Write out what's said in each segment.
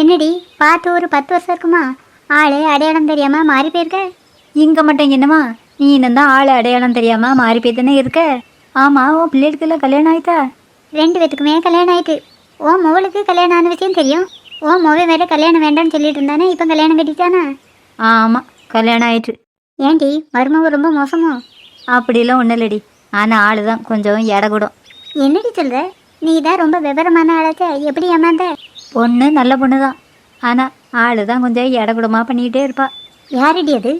என்னடி பார்த்து ஒரு பத்து வருஷம் இருக்குமா? ஆளு அடையாளம் தெரியாம மாறி போயிருக்க? இங்கே மட்டும் என்னம்மா? நீ தான் ஆள் அடையாளம் தெரியாம மாறி போய் தானே இருக்க? ஆமாம் உன் பிள்ளைகளுக்கெல்லாம் கல்யாணம் ஆயிட்டா? ரெண்டு பேத்துக்குமே கல்யாணம் ஆயிட்டு. ஓ மோளுக்கு கல்யாணம் ஆன விஷயம் தெரியும். ஓ மோவே வேற கல்யாணம் வேண்டாம்னு சொல்லிட்டு இருந்தானே இப்போ கல்யாணம் கட்டிட்டானா? ஆமாம் கல்யாணம் ஆயிட்டு. ஏன்டி மருமக ரொம்ப மோசமோ? அப்படிலாம் ஒன்றும் இல்லடி. ஆனால் ஆள் தான் கொஞ்சம் எடகுடும் என்னடி சொல்ற? நீ தான் ரொம்ப விவரமான ஆளாச்ச. எப்படி ஏமாந்த? பொண்ணு நல்ல பொண்ணு தான் ஆனால் ஆள் தான் கொஞ்சம் எடகுடமாக பண்ணிக்கிட்டே இருப்பா. யாரடி அது?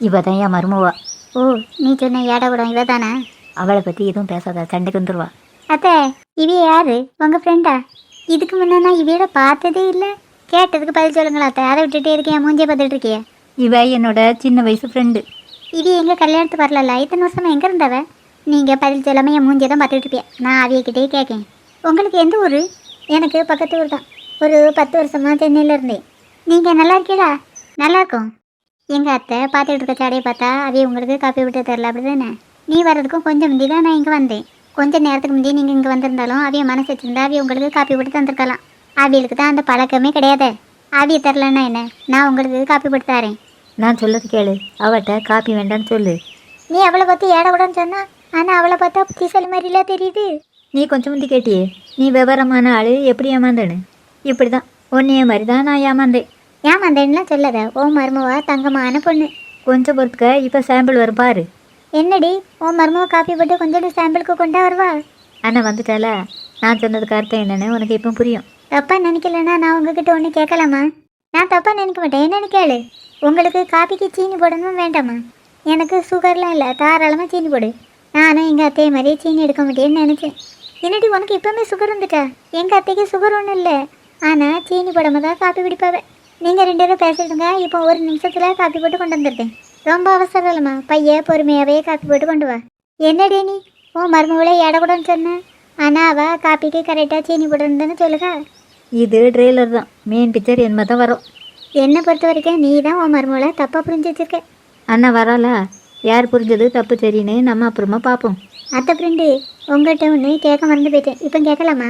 இவ தான் என் மருமவா. ஓ நீ சொன்ன ஏடகுடம் இவ தானே அவளை பற்றி எதுவும் பேசாத சண்டைக்கு வந்துருவா. அத்தை இவிய யாரு? உங்க ஃப்ரெண்டா இதுக்கு முன்ன நான் இவியோட பார்த்ததே இல்லை. கேட்டதுக்கு பதில் சொல்லுங்களா அத்தை. அதை விட்டுட்டே இருக்கேன் மூஞ்சே பார்த்துட்டு இருக்கிய? இவ என்னோட சின்ன வயசு ஃப்ரெண்டு இது எங்க கல்யாணத்துக்கு வரல இத்தனை வருஷமா எங்க இருந்தவ? நீங்க பதில் சொல்லாம என் மூஞ்சியை தான் பார்த்துட்டு இருப்பிய? நான் அவியக்கிட்டே கேட்கேன் உங்களுக்கு எந்த ஊர்? எனக்கு பக்கத்து ஊர் தான் ஒரு பத்து வருஷமா சென்னையில இருந்தேன் நீங்க நல்லா இருக்கீடா நல்லா இருக்கும் எங்க அத்தை பார்த்துட்டு இருக்க சாடையை பார்த்தா அவிய உங்களுக்கு காப்பி விட்டு தரல அப்படிதானே? நீ வர்றதுக்கும் கொஞ்சம் முந்தி தான் நான் இங்கே வந்தேன். கொஞ்ச நேரத்துக்கு முந்தி நீங்கள் இங்கே வந்திருந்தாலும் அவிய மனசு வச்சிருந்தா அவிய உங்களுக்கு காப்பி போட்டு தந்திருக்கலாம். அவியலுக்கு தான் அந்த பழக்கமே கிடையாது. அவிய தரலன்னா என்ன? நான் உங்களுக்கு காப்பி போட்டு தரேன். நான் சொல்லது கேளு. அவட்ட காப்பி வேண்டான்னு சொல்லு. நீ அவளை பற்றி ஏடக்கூடாதுன்னு சொன்னா ஆனால் அவளை பார்த்தா புத்திசாலி மாதிரிலாம் தெரியுது. நீ கொஞ்சம் முந்தி கேட்டியே. நீ விவரமான ஆள் எப்படி ஏமாந்தேன்னு இப்படி தான் உன்னைய மாதிரி தான் நான் ஏமாந்தேன் ஏன் வந்தேன்னுலாம் சொல்லாத ஓ மருமவா தங்கமான பொண்ணு. கொஞ்சம் பொறுத்துக்க இப்போ சாம்பிள் வரும் பாரு. என்னடி? ஓ மருமவ காப்பி போட்டு கொஞ்சோண்டு சாம்பிளுக்கு கொண்டா வருவா? அண்ணா வந்துட்டால? நான் சொன்னதுக்கு அர்த்தம் என்னன்னு உனக்கு இப்போ புரியும். தப்பா நினைக்கலன்னா நான் உங்ககிட்ட ஒன்று கேட்கலாமா? நான் தப்பா நினைக்க மாட்டேன். என்னன்னு கேளு. உங்களுக்கு காப்பிக்கு சீனி போடணும் வேண்டாமா? எனக்கு சுகர்லாம் இல்லை. தாராளமாக சீனி போடு. நானும் எங்கள் அத்தையை மாதிரியே சீனி எடுக்க மாட்டேன்னு நினச்சேன். என்னடி உனக்கு இப்போவுமே சுகர் வந்துட்டா? எங்கள் அத்தைக்கு சுகர் ஒன்றும் இல்லை. ஆனால் சீனி போடாம தான் காப்பி குடிப்பாவே. நீங்கள் ரெண்டு பேரும் பேசிடுங்க இப்போ ஒரு நிமிஷத்தில் காப்பி போட்டு கொண்டு வந்திருக்கேன் ரொம்ப அவசரம் இல்லைம்மா. பைய பொறுமையாகவே காப்பி போட்டு கொண்டு வா. என்னடி நீ? உன் மருமகளை ஏடக்கூடாதுன்னு சொன்னேன் ஆனால் அவள் காப்பிக்கு கரெக்டாக சீனி போட்டுருந்தேன்னு சொல்லுங்க இது ட்ரெய்லர் தான். மெயின் பிக்சர் என்ன தான் வரும். என்னை பொறுத்த வரைக்கும் நீ தான் உன் மருமகளை தப்பாக புரிஞ்சு வச்சிருக்க. அண்ணா வரால யார் புரிஞ்சது? தப்பு சரின்னு நம்ம அப்புறமா பார்ப்போம் அத்தை ஃப்ரெண்டு உங்கள்கிட்ட ஒன்று கேட்க மறந்து போயிட்டேன். இப்போ கேட்கலாமா?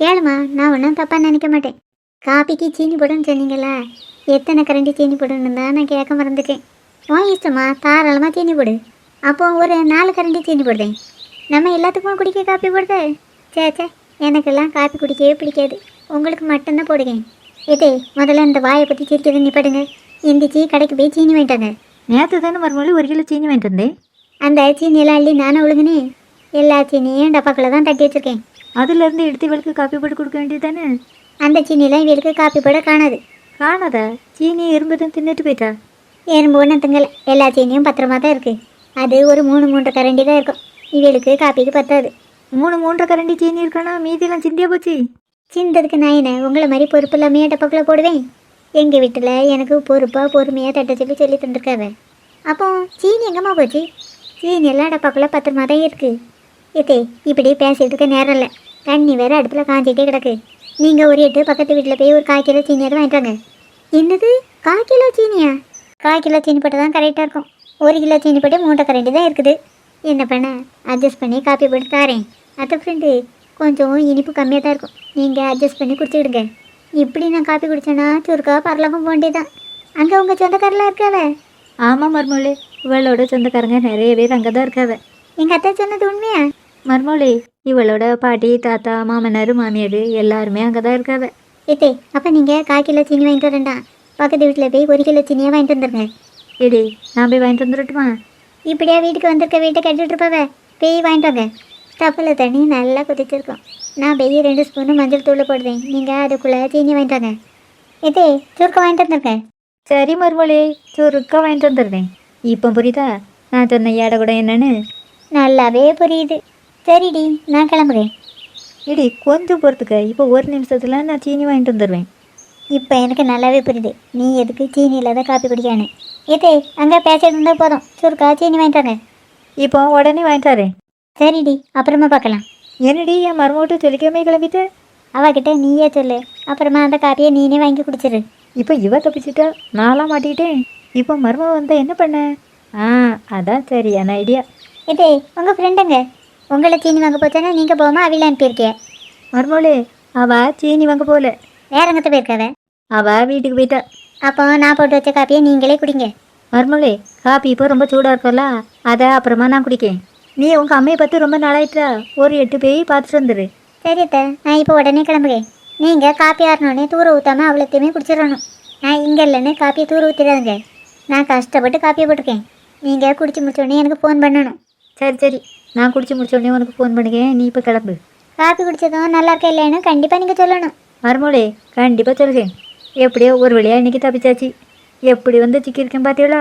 கேளுமா நான் ஒன்றும் தப்பாக நினைக்க மாட்டேன். காப்பிக்கு சீனி போடுன்னு சொன்னீங்களா எத்தனை கரண்டி சீனி போடணும் தான் நான் கேட்க மறந்துட்டேன். உன் இஷ்டமா தாராளமாக சீனி போடு. அப்போ ஒரு நாலு கரண்டி சீனி போடுறேன். நம்ம எல்லாத்துக்கும் குடிக்க காப்பி போடுத. சே சே எனக்கெல்லாம் காப்பி குடிக்கவே பிடிக்காது. உங்களுக்கு மட்டும்தான் போடுங்க இதே முதல்ல இந்த வாயை பற்றி சிரிக்கிறது நிப்பாடுங்க எந்திரிச்சு கடைக்கு போய் சீனி வாங்கிட்டாங்க நேற்று தானே வரும்போது ஒரு கிலோ சீனி வாங்கிட்டு வந்தேன். அந்த சீனியெல்லாம் அள்ளி நானே ஒழுங்குனே எல்லா சீனியும் டப்பாக்குள்ள தான் தட்டி வச்சிருக்கேன். அதுலேருந்து எடுத்து இவளுக்கு காப்பி போட்டு கொடுக்க வேண்டியது தானே அந்த சீனியெல்லாம் இவளுக்கு காப்பி போட காணாது. காணாதா? சீனி எறும்பு தான் தின்னுட்டு போயிட்டா? எறும்பு ஒன்றும் திங்கல. எல்லா சீனியும் பத்திரமா தான் இருக்குது அது ஒரு மூணு மூன்று கரண்டி தான் இருக்கும். இவளுக்கு காப்பிக்கு பத்தாது. மூணு மூன்றரை கரண்டி சீனி இருக்கனா? மீதியெல்லாம் சிந்தியா போச்சு? சிந்ததுக்கு நான் என்ன? உங்களை மாதிரி பொறுப்பு இல்லாமையே டப்பாக்குள்ள போடுவேன்? எங்கள் வீட்டில் எனக்கு பொறுப்பாக பொறுமையாக தட்ட சொல்லி சொல்லி தந்திருக்காவ. அப்போ சீனி எங்கம்மா போச்சு? சீனி எல்லாம் டப்பாக்குள்ள பத்திரமா தான் இருக்குது இதே இப்படி இருக்க நேரம் இல்லை. தண்ணி வேற அடுப்பில் காஞ்சிட்டே கிடக்கு. நீங்கள் ஒரு எட்டு பக்கத்து வீட்டில் போய் ஒரு கால் கிலோ சீனியாவது வாங்கிட்டு வாங்க. என்னது? கால் கிலோ சீனியா? கால் கிலோ சீனி போட்டு தான் கரெக்டாக இருக்கும். ஒரு கிலோ சீனி போட்டு மூட்டை கரண்டி தான் இருக்குது. என்ன பண்ண? அட்ஜஸ்ட் பண்ணி காப்பி போட்டு தாரேன். அத்தை ஃப்ரெண்டு கொஞ்சம் இனிப்பு கம்மியாக தான் இருக்கும். நீங்கள் அட்ஜஸ்ட் பண்ணி குடிச்சிடுங்க இப்படி நான் காப்பி குடிச்சேன்னா சுருக்கா பரலகம் போண்டே அங்கே உங்கள் சொந்தக்காரெலாம் இருக்காவ? ஆமாம் மர்மோளே இவளோட சொந்தக்காரங்க நிறைய பேர் அங்கே தான் இருக்காவ. எங்கள் அத்தை சொன்னது உண்மையா? மர்மோளே இவளோட பாட்டி தாத்தா மாமனார் மாமியார் எல்லாருமே அங்கே தான் இருக்காவ ஏத்தே அப்போ நீங்கள் கால் கிலோ சீனி வாங்கிட்டு வரேன்டா. பக்கத்து வீட்டில் போய் ஒரு கிலோ சீனியாக வாங்கிட்டு வந்துருங்க. எடி நான் போய் வாங்கிட்டு வந்துடட்டுமா? இப்படியா வீட்டுக்கு வந்திருக்க வீட்டை கட்டிட்டு இருப்பாவ பேய் வாங்கிட்டு வாங்க. ஸ்டப்பில் தண்ணி நல்லா கொதிச்சிருக்கும். நான் பெய் ரெண்டு ஸ்பூனு மஞ்சள் தூள் போடுவேன் நீங்கள் அதுக்குள்ளே சீனி வாங்கிட்டு வாங்க. ஏத்தே சுருக்க வாங்கிட்டு வந்திருக்கேன் சரி மருமோளே சுருக்கா வாங்கிட்டு வந்துடுறேன். இப்போ புரியுதா? நான் சொன்ன ஏடை கூட என்னன்னு? நல்லாவே புரியுது. சரிடி நான் கிளம்புறேன். இடி கொஞ்சம் பொறுத்துக்க. இப்போ ஒரு நிமிஷத்துல நான் சீனி வாங்கிட்டு வந்துடுவேன் இப்போ எனக்கு நல்லாவே புரியுது. நீ எதுக்கு சீனி இல்லாத காப்பி குடிக்கானு ஏதே அங்கே பேசிட்டு இருந்தால் போதும். சுருக்கா சீனி வாங்கிட்டாங்க இப்போ உடனே வாங்கிட்டு வரேன். சரிடி அப்புறமா பார்க்கலாம். என்னடி என் மருமகிட்ட சொல்லிக்காமே கிளம்பிட்டு? அவகிட்ட நீயே சொல்லு. அப்புறமா அந்த காப்பியை நீனே வாங்கி குடிச்சிரு. இப்போ இவ தப்பிச்சிட்டா நான்லாம் மாட்டிக்கிட்டேன். இப்போ மருமக வந்தா என்ன பண்ண? ஆ அதான் சரியான ஐடியா இதே உங்கள் ஃப்ரெண்டுங்க உங்களை சீனி வாங்க போச்சானா? நீங்கள் போகாமல் அவில அனுப்பியிருக்கே மருமகளே அவ சீனி வாங்க போல. வேற எங்கத்த போயிருக்காவ? அவள் வீட்டுக்கு போயிட்டா. அப்போ நான் போட்டு வச்ச காப்பியை நீங்களே குடிங்க. மருமகளே காப்பி இப்போ ரொம்ப சூடாக இருக்கும்ல அதை அப்புறமா நான் குடிக்கேன். நீ உங்கள் அம்மையை பார்த்து ரொம்ப நாளாயிட்டா. ஒரு எட்டு போய் பார்த்துட்டு வந்துடு சரி அத்தை நான் இப்போ உடனே கிளம்புறேன். நீங்கள் காப்பி ஆறணுன்னே தூர ஊற்றாமல் அவ்வளோத்தையுமே குடிச்சிடணும். நான் இங்கே இல்லைன்னு காப்பியை தூர ஊற்றிடாதுங்க நான் கஷ்டப்பட்டு காப்பியை போட்டிருக்கேன். நீங்கள் குடிச்சு முடிச்சோடனே எனக்கு ஃபோன் பண்ணணும். சரி சரி. நான் குடிச்சு முடிச்ச உடனே உனக்கு ஃபோன் பண்ணிக்கேன் நீ இப்போ கிளம்பு. காப்பி குடிச்சதும் நல்லா இருக்கா இல்லைன்னு கண்டிப்பாக நீங்கள் சொல்லணும். மருமகளே கண்டிப்பாக சொல்லுவேன் எப்படியோ ஒரு வழியாக இன்றைக்கி தப்பிச்சாச்சு. எப்படி வந்து சிக்கியிருக்கேன் பார்த்தீங்களா